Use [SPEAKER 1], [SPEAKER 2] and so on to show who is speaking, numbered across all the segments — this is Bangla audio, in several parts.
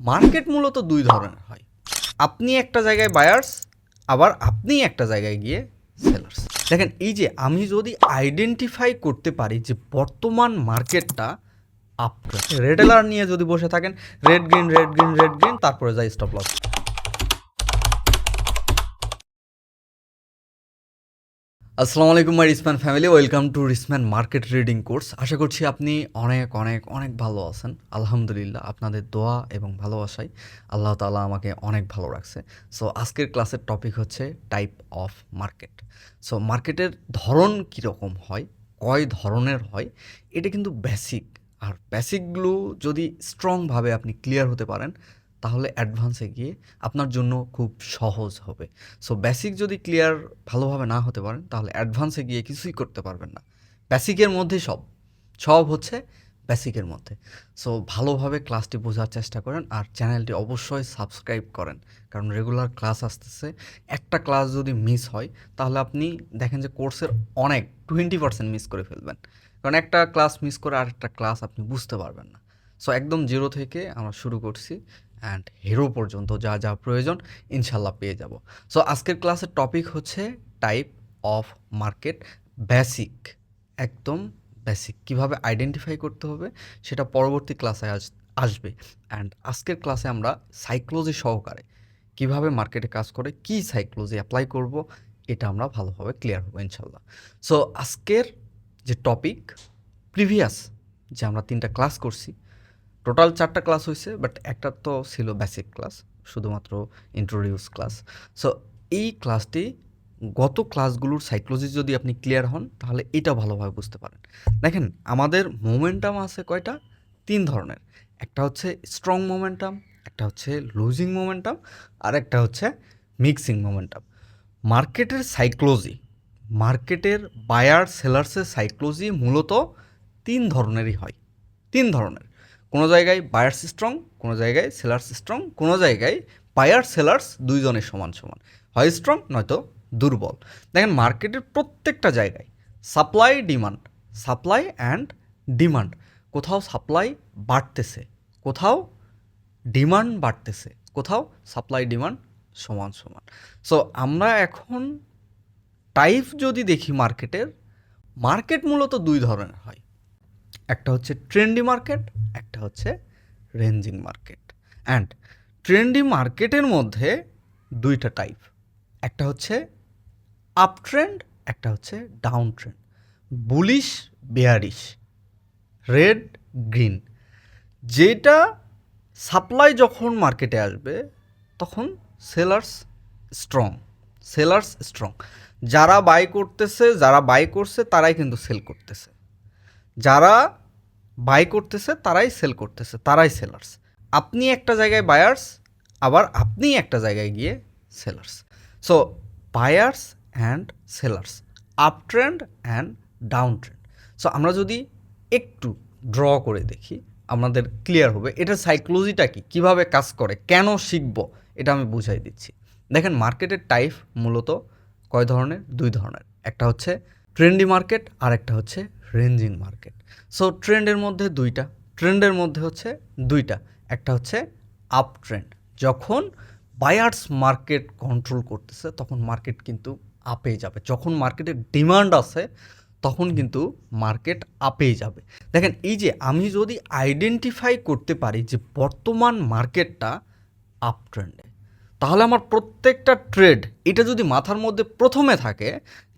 [SPEAKER 1] মার্কেট মূলত দুই ধরনের হয়। আপনি একটা জায়গায় বায়ার্স আবার আপনি একটা জায়গায় গিয়ে সেলার্স দেখেন, এই যে আমি যদি আইডেন্টিফাই করতে পারি যে বর্তমান মার্কেটটা আপনার রেড এলার নিয়ে যদি বসে থাকেন red green red green red green তারপরে যাই স্টপ লস আসসালামু আলাইকুম my Rissman family, welcome to Rissman market reading course. আশা করছি আপনি অনেক অনেক অনেক ভালো আছেন। আলহামদুলিল্লাহ, আপনাদের দোয়া এবং ভালোবাসায় আল্লাহ তাআলা আমাকে অনেক ভালো রাখছে। সো আজকের ক্লাসের টপিক হচ্ছে টাইপ অফ মার্কেট সো মার্কেটের ধরন কীরকম হয়? কয় ধরনের হয়? এটা কিন্তু বেসিক আর বেসিকগুলো যদি স্ট্রংভাবে আপনি ক্লিয়ার হতে পারেন তাহলে অ্যাডভান্সে গিয়ে আপনার জন্য খুব সহজ হবে। সো বেসিক যদি ক্লিয়ার ভালোভাবে না হতে পারেন, তাহলে অ্যাডভান্সে গিয়ে কিছুই করতে পারবেন না। বেসিকের মধ্যে সব। সব হচ্ছে বেসিকের মধ্যে। সো ভালোভাবে ক্লাসটি বোঝার চেষ্টা করেন আর চ্যানেলটি অবশ্যই সাবস্ক্রাইব করেন। কারণ রেগুলার ক্লাস আসতেছে। একটা ক্লাস যদি মিস হয়, তাহলে আপনি দেখেন যে কোর্সের অনেক টোয়েন্টি পার্সেন্ট মিস করে ফেলবেন। কারণ একটা ক্লাস মিস করে আরেকটা ক্লাস আপনি বুঝতে পারবেন না। সো একদম জিরো থেকে আমরা শুরু করছি। অ্যান্ড হিরো পর্যন্ত যা যা প্রয়োজন ইনশাল্লাহ পেয়ে যাব। সো আজকের ক্লাসের টপিক হচ্ছে টাইপ অফ মার্কেট বেসিক একদম বেসিক কীভাবে আইডেন্টিফাই করতে হবে সেটা পরবর্তী ক্লাসে আস আসবে। অ্যান্ড আজকের ক্লাসে আমরা সাইক্লোজি সহকারে কীভাবে মার্কেটে কাজ করে, কি সাইক্লোজি অ্যাপ্লাই করব, এটা আমরা ভালোভাবে ক্লিয়ার হব ইনশাল্লাহ সো আজকের যে টপিক প্রিভিয়াস যে আমরা তিনটা ক্লাস করছি টোটাল চারটা ক্লাস হয়েছে বাট একটা তো ছিল বেসিক ক্লাস শুধুমাত্র ইন্ট্রোডিউস ক্লাস সো এই ক্লাসটি গত ক্লাসগুলোর সাইক্লোজি যদি আপনি ক্লিয়ার হন, তাহলে এটা ভালোভাবে বুঝতে পারেন। দেখেন, আমাদের মোমেন্টাম আছে কয়টা? তিন ধরনের। একটা হচ্ছে স্ট্রং মোমেন্টাম একটা হচ্ছে লুজিং মোমেন্টাম আর একটা হচ্ছে মিক্সিং মোমেন্টাম মার্কেটের সাইক্লোজি মার্কেটের বায়ার সেলার্সের সাইক্লোজি মূলত তিন ধরনেরই হয়। তিন ধরনের। কোনো জায়গায় বায়ার্স স্ট্রং কোনো জায়গায় সেলার্স স্ট্রং কোনো জায়গায় বায়ার সেলার্স দুইজনের সমান সমান। হয় স্ট্রং নয়তো দুর্বল। দেখেন মার্কেটের প্রত্যেকটা জায়গায় supply demand supply and demand কোথাও সাপ্লাই বাড়তেছে, কোথাও ডিমান্ড বাড়তেছে, কোথাও সাপ্লাই ডিমান্ড সমান সমান। সো আমরা এখন টাইপ যদি দেখি মার্কেটের মার্কেট মূলত দুই ধরনের হয়। একটা হচ্ছে ট্রেন্ডি মার্কেট, একটা হচ্ছে রেঞ্জিং মার্কেট। অ্যান্ড ট্রেন্ডি মার্কেটের মধ্যে দুইটা টাইপ, একটা হচ্ছে আপ ট্রেন্ড একটা হচ্ছে down trend bullish, bearish, red, green. যেটা সাপ্লাই যখন মার্কেটে আসবে, তখন সেলার্স স্ট্রং সেলার্স স্ট্রং। যারা বাই করতেছে, যারা বাই করছে, তারাই কিন্তু সেল করতেছে। যারা বাই করতেছে, তারাই সেল করতেছে, তারাই সেলার্স আপনি একটা জায়গায় বায়ার্স আবার আপনি একটা জায়গায় গিয়ে sellers so buyers and sellers up trend and down trend so আমরা যদি একটু ড্র করে দেখি, আমাদের ক্লিয়ার হবে, এটা সাইকোলজিটা কি? কীভাবে কাজ করে? কেন শিখব? এটা আমি বুঝাই দিচ্ছি। দেখেন মার্কেটের টাইপ মূলত কয় ধরনের? দুই ধরনের। একটা হচ্ছে ট্রেন্ডি মার্কেট আর একটা হচ্ছে রেঞ্জিং মার্কেট। সো ট্রেন্ডের মধ্যে দুইটা, ট্রেন্ডের মধ্যে হচ্ছে দুইটা। একটা হচ্ছে আপ ট্রেন্ড যখন বায়ার্স মার্কেট কন্ট্রোল করতেছে, তখন মার্কেট কিন্তু আপে যাবে। যখন মার্কেটের ডিমান্ড আছে, তখন কিন্তু মার্কেট আপেই যাবে। দেখেন, এই যে আমি যদি আইডেন্টিফাই করতে পারি যে বর্তমান মার্কেটটা আপ ট্রেন্ডে তাহলে আমার প্রত্যেকটা ট্রেড এটা যদি মাথার মধ্যে প্রথমে থাকে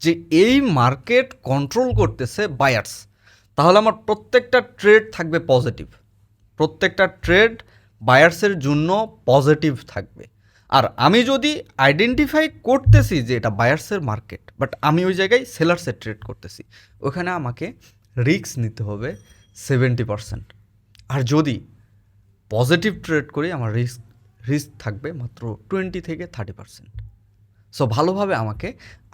[SPEAKER 1] যে এই মার্কেট কন্ট্রোল করতেছে বায়ার্স তাহলে আমার প্রত্যেকটা ট্রেড থাকবে পজিটিভ প্রত্যেকটা ট্রেড বায়ার্সের জন্য পজিটিভ থাকবে। আর আমি যদি আইডেন্টিফাই করতেছি যে এটা বায়ার্সের মার্কেট বাট আমি ওই জায়গায় সেলার্সের ট্রেড করতেছি, ওখানে আমাকে রিস্ক নিতে হবে সেভেন্টি পারসেন্ট আর যদি পজিটিভ ট্রেড করি, আমার রিস্ক রিস্ক থাকবে মাত্র টোয়েন্টি থেকে থার্টি পারসেন্ট সো ভালোভাবে আমাকে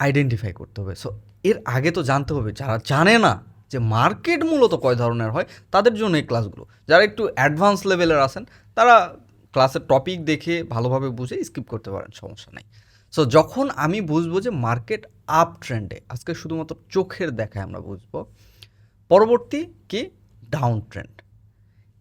[SPEAKER 1] আইডেন্টিফাই করতে হবে। সো এর আগে তো জানতে হবে, যারা জানে না যে মার্কেট মূলত কয় ধরনের হয়, তাদের জন্য এই ক্লাসগুলো যারা একটু অ্যাডভান্স লেভেলের আছেন, তারা ক্লাসের টপিক দেখে ভালোভাবে বুঝে স্কিপ করতে পারেন, সমস্যা নেই। সো যখন আমি বুঝব যে মার্কেট আপ ট্রেন্ডে আজকে শুধুমাত্র চোখের দেখায় আমরা বুঝব, পরবর্তী কি? ডাউন ট্রেন্ড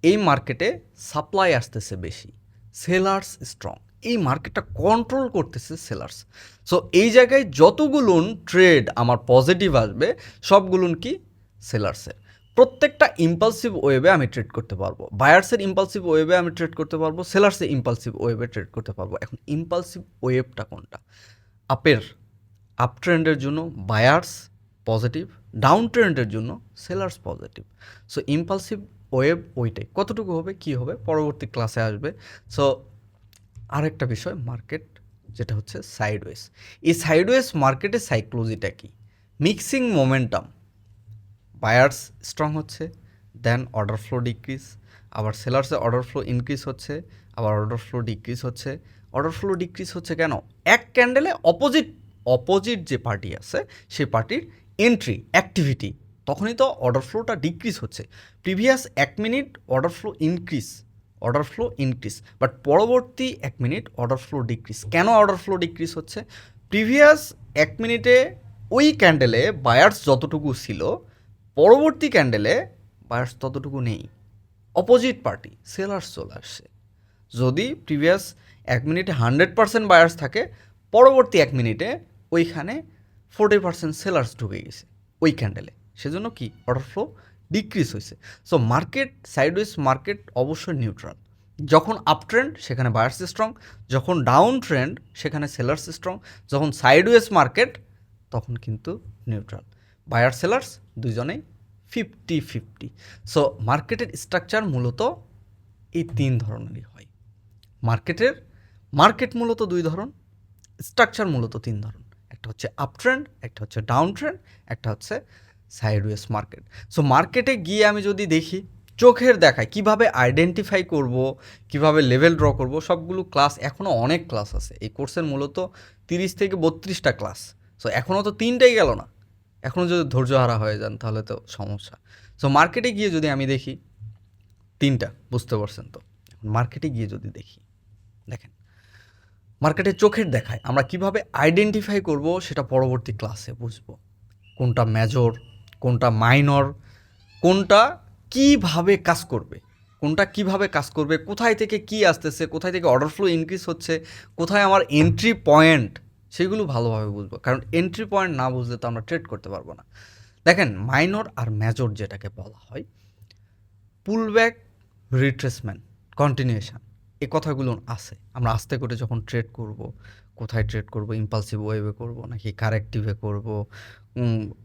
[SPEAKER 1] এই মার্কেটে সাপ্লাই আসতেছে বেশি। Sellers strong. এই মার্কেটটা কন্ট্রোল করতেছে সেলার্স। সো এই জায়গায় যতগুলোন ট্রেড আমার পজিটিভ আসবে, সবগুলোন কি? সেলার্সের। প্রত্যেকটা ইম্পালসিভ ওয়েবে আমি ট্রেড করতে পারব। বায়ার্সের ইম্পালসিভ ওয়েবে আমি ট্রেড করতে পারব, সেলার্সের ইম্পালসিভ ওয়েবে ট্রেড করতে পারব। এখন ইম্পালসিভ ওয়েবটা কোনটা? আপের আপ ট্রেন্ডের জন্য বায়ার্স পজিটিভ ডাউন ট্রেন্ডের জন্য sellers positive so impulsive wave ওইটাই। কতটুকু হবে, কি হবে, পরবর্তী ক্লাসে আসবে। সো আরেকটা বিষয় মার্কেট যেটা হচ্ছে সাইডওয়েজ এই সাইডওয়েজ মার্কেটের সাইক্লোজিটা কি? মিক্সিং মোমেন্টাম বায়ার্স স্ট্রং হচ্ছে দেন অর্ডার ফ্লো ডিক্রিজ আবার সেলার্সে অর্ডার ফ্লো ইনক্রিজ হচ্ছে, আবার অর্ডার ফ্লো ডিক্রিজ হচ্ছে। অর্ডার ফ্লো ডিক্রিজ হচ্ছে কেন? এক ক্যান্ডেলে অপোজিট অপোজিট যে পার্টি আছে, সেই পার্টির এন্ট্রি অ্যাক্টিভিটি তখনই তো অর্ডার ফ্লোটা ডিক্রিজ হচ্ছে। প্রিভিয়াস এক minute order flow increase order flow increase but পরবর্তী এক মিনিট অর্ডার ফ্লো ডিক্রিজ কেন অর্ডার ফ্লো ডিক্রিজ হচ্ছে? প্রিভিয়াস এক মিনিটে ওই ক্যান্ডেলে বায়ার্স যতটুকু ছিল, পরবর্তী ক্যান্ডেলে বায়ার্স ততটুকু নেই। অপোজিট পার্টি সেলার্স চলে আসছে যদি প্রিভিয়াস এক মিনিটে হান্ড্রেড পার্সেন্ট বায়ার্স থাকে, পরবর্তী এক মিনিটে ওইখানে ফোর্টি পার্সেন্ট সেলার্স ঢুকে গেছে, ওই ক্যান্ডেলে সেজন্য কি অর্ডার ফ্লো ডিক্রিজ হয়েছে। সো মার্কেট সাইডওয়েজ মার্কেট অবশ্যই নিউট্রাল যখন আপ ট্রেন্ড সেখানে বায়ার্স স্ট্রং যখন ডাউন ট্রেন্ড সেখানে সেলার্স স্ট্রং যখন সাইডওয়েজ মার্কেট তখন কিন্তু নিউট্রাল বায়ার সেলার্স দুজনেই ফিফটি ফিফটি সো মার্কেটের স্ট্রাকচার মূলত এই তিন ধরনেরই হয়। মার্কেটের মার্কেট মূলত দুই ধরন স্ট্রাকচার মূলত তিন ধরন। একটা হচ্ছে আপ ট্রেন্ড একটা হচ্ছে ডাউন ট্রেন্ড একটা হচ্ছে সাইডওয়েজ মার্কেট। সো মার্কেটে গিয়ে আমি যদি দেখি, চোখের দেখায় কীভাবে আইডেন্টিফাই করব, কীভাবে লেভেল ড্র করব, সবগুলো ক্লাস এখনও অনেক ক্লাস আছে। এই কোর্সের মূলত তিরিশ থেকে বত্রিশটা ক্লাস সো এখনও তো তিনটাই গেল না। এখনও যদি ধৈর্য হারা হয়ে যান, তাহলে তো সমস্যা। সো মার্কেটে গিয়ে যদি আমি দেখি, তিনটা, বুঝতে পারছেন তো? মার্কেটে গিয়ে যদি দেখি, দেখেন, মার্কেটে চোখের দেখায় আমরা কীভাবে আইডেন্টিফাই করব, সেটা পরবর্তী ক্লাসে বুঝব। কোনটা মেজর কোনটা মাইনর, কোনটা কীভাবে কাজ করবে, কোনটা কীভাবে কাজ করবে, কোথায় থেকে কি আসতেছে, কোথায় থেকে অর্ডার ফ্লো ইনক্রিজ হচ্ছে, কোথায় আমার এন্ট্রি পয়েন্ট সেগুলো ভালোভাবে বুঝব। কারণ এন্ট্রি পয়েন্ট না বুঝলে তো আমরা ট্রেড করতে পারব না। দেখেন মাইনর আর মেজর যেটাকে বলা হয় পুলব্যাক রিট্রেসমেন্ট কন্টিনিউশন এই কথাগুলো আছে। আমরা আস্তে করে যখন ট্রেড করব, কোথায় ট্রেড করব ইম্পালসিভ ওয়েভে করব, নাকি কারেক্টিভে করব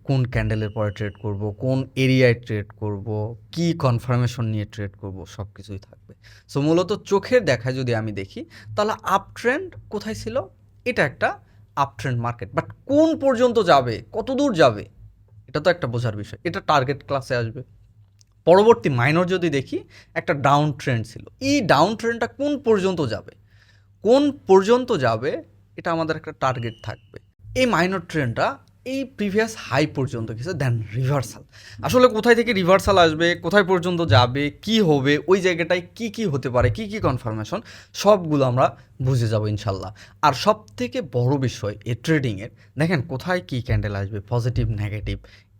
[SPEAKER 1] কোন ক্যান্ডেলের পরে ট্রেড করব, কোন এরিয়ায় ট্রেড করব, কি কনফার্মেশন নিয়ে ট্রেড করব সব কিছুই থাকবে। সো মূলত চোখের দেখায় যদি আমি দেখি, তাহলে আপ ট্রেন্ড কোথায় ছিল? এটা একটা আপ ট্রেন্ড মার্কেট বাট কোন পর্যন্ত যাবে, কত দূর যাবে, এটা তো একটা বোঝার বিষয়। এটা টার্গেট ক্লাসে আসবে। পরবর্তী মাইনর যদি দেখি, একটা ডাউন ট্রেন্ড ছিল। এই ডাউন ট্রেন্ডটা কোন পর্যন্ত যাবে? কোন পর্যন্ত যাবে? এটা আমাদের একটা টার্গেট থাকবে। এই মাইনর ট্রেন্ডটা এই প্রিভিয়াস হাই পর্যন্ত গেছে দেন রিভার্সাল আসলে কোথায় থেকে রিভার্সাল আসবে? কোথায় পর্যন্ত যাবে? কি হবে? ওই জায়গাটায় কি কি হতে পারে? কি কি কনফার্মেশন সবগুলো আমরা বুঝে যাব ইনশাল্লাহ। আর সব থেকে বড় বিষয় এই ট্রেডিংয়ের দেখেন কোথায় কি ক্যান্ডেল আসবে পজিটিভ নেগেটিভ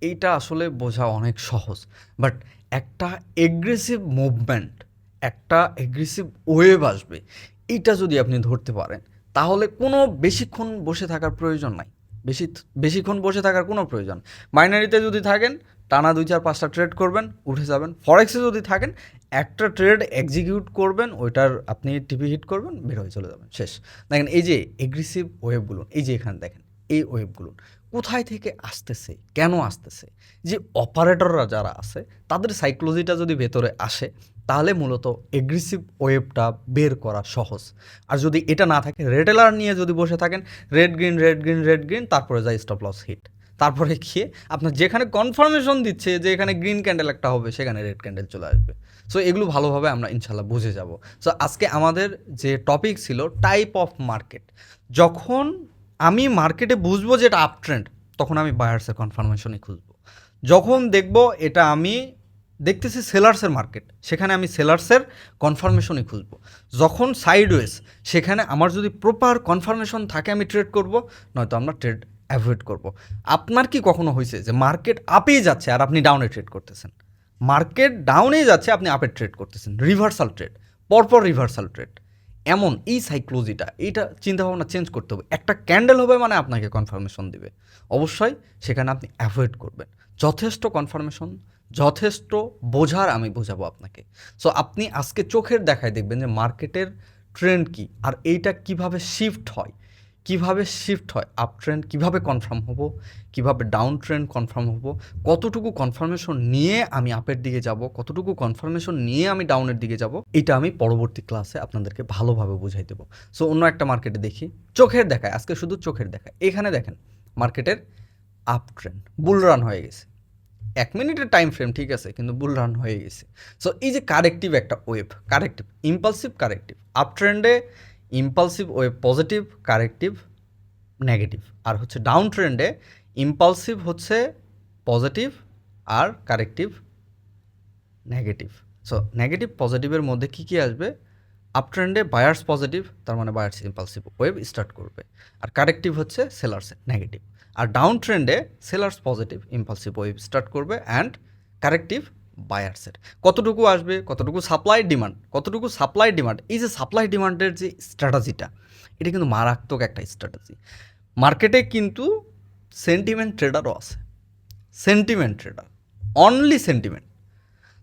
[SPEAKER 1] এইটা আসলে বোঝা অনেক সহজ। বাট একটা এগ্রেসিভ মুভমেন্ট একটা এগ্রেসিভ ওয়েভ আসবে এইটা যদি আপনি ধরতে পারেন, তাহলে কোনো বেশিক্ষণ বসে থাকার প্রয়োজন নাই। বেশি, বেশিক্ষণ বসে থাকার কোনো প্রয়োজন। বাইনারিতে যদি থাকেন, টানা দুই, চার, পাঁচটা ট্রেড করবেন, উঠে যাবেন। ফরেক্সে যদি থাকেন, একটা ট্রেড এক্সিকিউট করবেন, ওইটার আপনি টিভি হিট করবেন, বের হয়ে চলে যাবেন। শেষ। দেখেন, এই যে এগ্রেসিভ ওয়েভগুলো এই যে এখানে দেখেন, এই ওয়েভগুলো কোথায় থেকে আসতেছে, কেন আসতেছে? যে অপারেটররা যারা আছে, তাদের সাইকোলজিটা যদি ভেতরে আসে, তাহলে মূলত এগ্রেসিভ ওয়েবটা বের করা সহজ। আর যদি এটা না থাকে রেটেলার নিয়ে যদি বসে থাকেন red green red green red green তারপরে যায় স্টপ লস হিট তারপরে গিয়ে আপনার যেখানে কনফার্মেশন দিচ্ছে যে এখানে গ্রিন ক্যান্ডেল একটা হবে, সেখানে রেড ক্যান্ডেল চলে আসবে। সো এগুলো ভালোভাবে আমরা ইনশাল্লাহ বুঝে যাব। সো আজকে আমাদের যে টপিক ছিল টাইপ অফ মার্কেট যখন আমি মার্কেটে বুঝব যে এটা আপ ট্রেন্ড তখন আমি বায়ার্সের কনফার্মেশনই খুঁজবো। যখন দেখব এটা আমি দেখতেছি সেলার্সের মার্কেট সেখানে আমি সেলার্সের কনফার্মেশনই খুঁজবো। যখন সাইডওয়েজ সেখানে আমার যদি প্রপার কনফার্মেশন থাকে আমি ট্রেড করব, নয়তো আমরা ট্রেড অ্যাভয়েড করব। আপনার কি কখনো হয়েছে যে মার্কেট আপেই যাচ্ছে আর আপনি ডাউনে ট্রেড করতেছেন? মার্কেট ডাউনেই যাচ্ছে, আপনি আপে ট্রেড করতেছেন। রিভার্সাল ট্রেড পরপর রিভার্সাল ট্রেড এমন এই সাইক্লোজিটা, এইটা চিন্তাভাবনা চেঞ্জ করতে হবে। একটা ক্যান্ডেল হবে মানে আপনাকে কনফার্মেশন দিবে। অবশ্যই সেখানে আপনি অ্যাভয়েড করবেন। যথেষ্ট কনফার্মেশন যথেষ্ট বোঝার আমি বোঝাবো আপনাকে। সো আপনি আজকে চোখের দেখায় দেখবেন যে মার্কেটের ট্রেন্ড কী, আর এইটা কীভাবে শিফট হয়। কীভাবে শিফট হয় আপ ট্রেন্ড কীভাবে কনফার্ম হব, কীভাবে ডাউন ট্রেন্ড কনফার্ম হব, কতটুকু কনফার্মেশন নিয়ে আমি আপের দিকে যাব, কতটুকু কনফার্মেশন নিয়ে আমি ডাউনের দিকে যাব, এটা আমি পরবর্তী ক্লাসে আপনাদেরকে ভালোভাবে বুঝাই দেবো। সো অন্য একটা মার্কেটে দেখি, চোখের দেখায়, আজকে শুধু চোখের দেখায়। এখানে দেখেন মার্কেটের আপ ট্রেন্ড বুল রান হয়ে গেছে। এক মিনিটের টাইম ফ্রেম ঠিক আছে, কিন্তু বুল রান হয়ে গেছে। সো এই যে কারেক্টিভ একটা wave corrective impulsive corrective up ট্রেন্ডে impulsive wave positive corrective negative আর হচ্ছে ডাউন ট্রেন্ডে ইম্পালসিভ হচ্ছে পজিটিভ আর কারেক্টিভ নেগেটিভ সো নেগেটিভ পজিটিভের মধ্যে কী কী আসবে? আপ ট্রেন্ডে বায়ার্স পজিটিভ তার মানে বায়ার্স ইম্পালসিভ ওয়েব স্টার্ট করবে। আর কারেক্টিভ হচ্ছে সেলার্স নেগেটিভ আর ডাউন ট্রেন্ডে sellers positive impulsive wave start করবে। অ্যান্ড কারেক্টিভ বায়ার্সের। কতটুকু আসবে, কতটুকু সাপ্লাই ডিমান্ড কতটুকু সাপ্লাই ডিমান্ড এই যে সাপ্লাই ডিমান্ডের যে স্ট্র্যাটাজিটা এটা কিন্তু মারাত্মক একটা স্ট্র্যাটাজি মার্কেটে কিন্তু সেন্টিমেন্ট ট্রেডারও আছে। সেন্টিমেন্ট ট্রেডার অনলি সেন্টিমেন্ট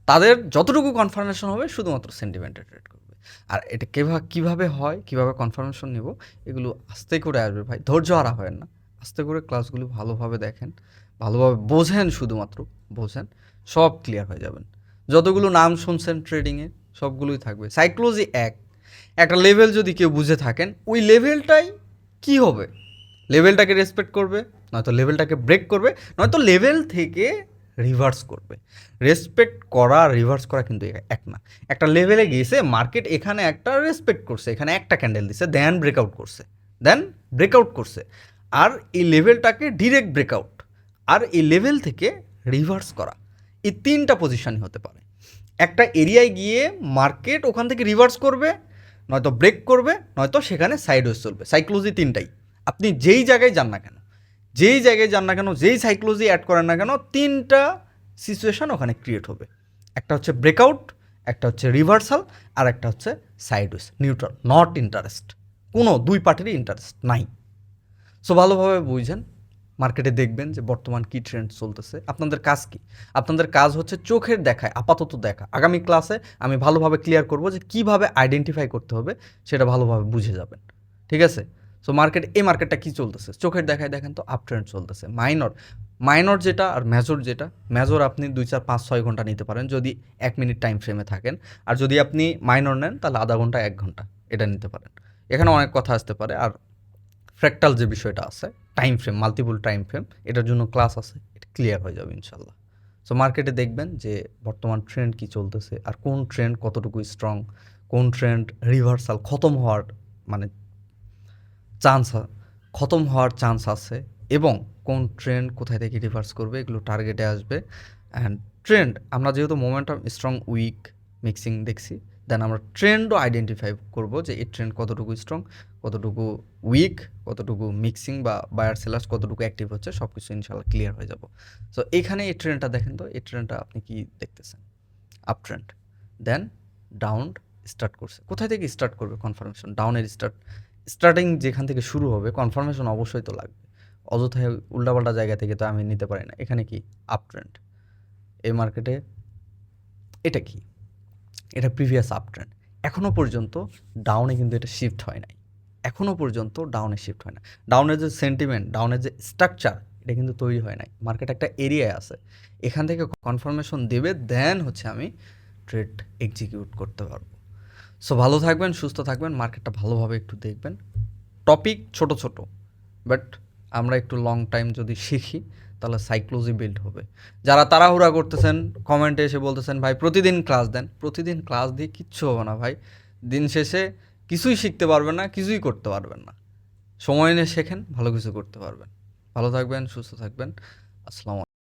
[SPEAKER 1] তাদের যতটুকু কনফার্মেশন হবে, শুধুমাত্র সেন্টিমেন্টে ট্রেড করবে। আর এটা কীভাবে কীভাবে হয়, কীভাবে কনফার্মেশন নেব, এগুলো আস্তে করে আসবে ভাই। ধৈর্য হারা হয় না। আস্তে করে ক্লাসগুলো ভালোভাবে দেখেন, ভালোভাবে বোঝেন শুধুমাত্র, বোঝেন। সব ক্লিয়ার হয়ে যাবেন। যতগুলো নাম শুনছেন ট্রেডিংয়ে সবগুলোই থাকবে। সাইক্লোজি এক। একটা লেভেল যদি কেউ বুঝে থাকেন, ওই লেভেলটাই কি হবে? লেভেলটাকে রেসপেক্ট করবে, নয়তো লেভেলটাকে ব্রেক করবে, নয়তো লেভেল থেকে রিভার্স করবে। রেসপেক্ট করা রিভার্স করা কিন্তু এক না। একটা লেভেলে গিয়েছে মার্কেট এখানে একটা রেসপেক্ট করছে, এখানে একটা ক্যান্ডেল দিছে দেন ব্রেকআউট করছে। দেন ব্রেকআউট করছে। আর এই লেভেলটাকে ডিরেক্ট ব্রেকআউট আর এই লেভেল থেকে রিভার্স করা। এই তিনটা পজিশানই হতে পারে। একটা এরিয়ায় গিয়ে মার্কেট ওখান থেকে রিভার্স করবে, নয়তো ব্রেক করবে, নয়তো সেখানে সাইড ওয়েজ চলবে। সাইক্লোজি তিনটাই। আপনি যেই জায়গায় যান না কেন, যেই জায়গায় যান না কেন, যেই সাইক্লোজি অ্যাড করেন না কেন, তিনটা সিচুয়েশন ওখানে ক্রিয়েট হবে। একটা হচ্ছে ব্রেকআউট একটা হচ্ছে রিভার্সাল আর একটা হচ্ছে side sideways neutral not interest কোনো দুই পার্টিরই ইন্টারেস্ট নাই। সো ভালোভাবে বুঝেন মার্কেটে দেখবেন যে বর্তমান কী ট্রেন্ড চলতেছে। আপনাদের কাজ কি? আপনাদের কাজ হচ্ছে চোখের দেখায়, আপাতত দেখা। আগামী ক্লাসে আমি ভালোভাবে ক্লিয়ার করব যে কীভাবে আইডেন্টিফাই করতে হবে, সেটা ভালোভাবে বুঝে যাবেন। ঠিক আছে? সো মার্কেট এই মার্কেটটা কি চলতেছে? চোখের দেখায় দেখেন তো আপ ট্রেন্ড চলতেছে। মাইনর মাইনর যেটা আর মেজর যেটা মেজর আপনি দুই, চার, পাঁচ, ছয় ঘণ্টা নিতে পারেন যদি এক মিনিট টাইম ফ্রেমে থাকেন। আর যদি আপনি মাইনর নেন, তাহলে আধা ঘণ্টা, এক ঘণ্টা এটা নিতে পারেন। এখানে অনেক কথা আসতে পারে। আর ফ্র্যাকটাল যে বিষয়টা আছে time frame multiple time frame এটার জন্য ক্লাস আছে, এটা ক্লিয়ার হয়ে যাবে ইনশাল্লাহ। সো মার্কেটে দেখবেন যে বর্তমান ট্রেন্ড কি চলতেছে আর কোন ট্রেন্ড কতটুকু স্ট্রং কোন ট্রেন্ড রিভার্সাল খতম হওয়ার মানে চান্স খতম হওয়ার চান্স আছে এবং কোন ট্রেন্ড কোথায় থেকে রিভার্স করবে এগুলো টার্গেটে আসবে। অ্যান্ড ট্রেন্ড আমরা যেহেতু মোমেন্টাম স্ট্রং উইক মিক্সিং দেখছি দেন আমরা ট্রেন্ডও আইডেন্টিফাই করব যে এই ট্রেন্ড কতটুকু স্ট্রং কতটুকু উইক কতটুকু মিক্সিং বা বায়ার সেলার্স কতটুকু অ্যাক্টিভ হচ্ছে সব কিছু ইনশাল্লাহ ক্লিয়ার হয়ে যাব। সো এখানে এই ট্রেন্ডটা দেখেন তো, এই ট্রেন্ডটা আপনি কি দেখতেছেন? Up trend then down start করছে। কোথায় থেকে স্টার্ট করবে কনফার্মেশন ডাউনের স্টার্ট স্টার্টিং যেখান থেকে শুরু হবে কনফার্মেশন অবশ্যই তো লাগবে। অযথায় উল্টাপাল্টা জায়গা থেকে তো আমি নিতে পারি না। এখানে কি? আপ ট্রেন্ড এই মার্কেটে এটা কি? এটা প্রিভিয়াস আপ ট্রেন্ড এখনও পর্যন্ত ডাউনে কিন্তু এটা শিফট হয় নাই। এখনও পর্যন্ত ডাউনে শিফট হয় না। ডাউনের যে সেন্টিমেন্ট ডাউনের যে স্ট্রাকচার এটা কিন্তু তৈরি হয় নাই। মার্কেট একটা এরিয়ায় আছে। এখান থেকে কনফার্মেশন দেবে দেন হচ্ছে আমি ট্রেড এক্সিকিউট করতে পারব। সো ভালো থাকবেন, সুস্থ থাকবেন মার্কেটটা ভালোভাবে একটু দেখবেন। টপিক ছোট ছোট বাট আমরা একটু লং টাইম যদি শিখি তাহলে সাইক্লোজি বিল্ড হবে। যারা তাড়াহুড়া করতেছেন কমেন্টে এসে বলতেছেন, ভাই, প্রতিদিন ক্লাস দেন। প্রতিদিন ক্লাস দিয়ে কিচ্ছু হবে না, ভাই। দিন শেষে কিছুই শিখতে পারবেন না, কিছুই করতে পারবেন না। সময় নিয়ে শেখেন, ভালো কিছু করতে পারবেন। ভালো থাকবেন, সুস্থ থাকবেন। আসসালামু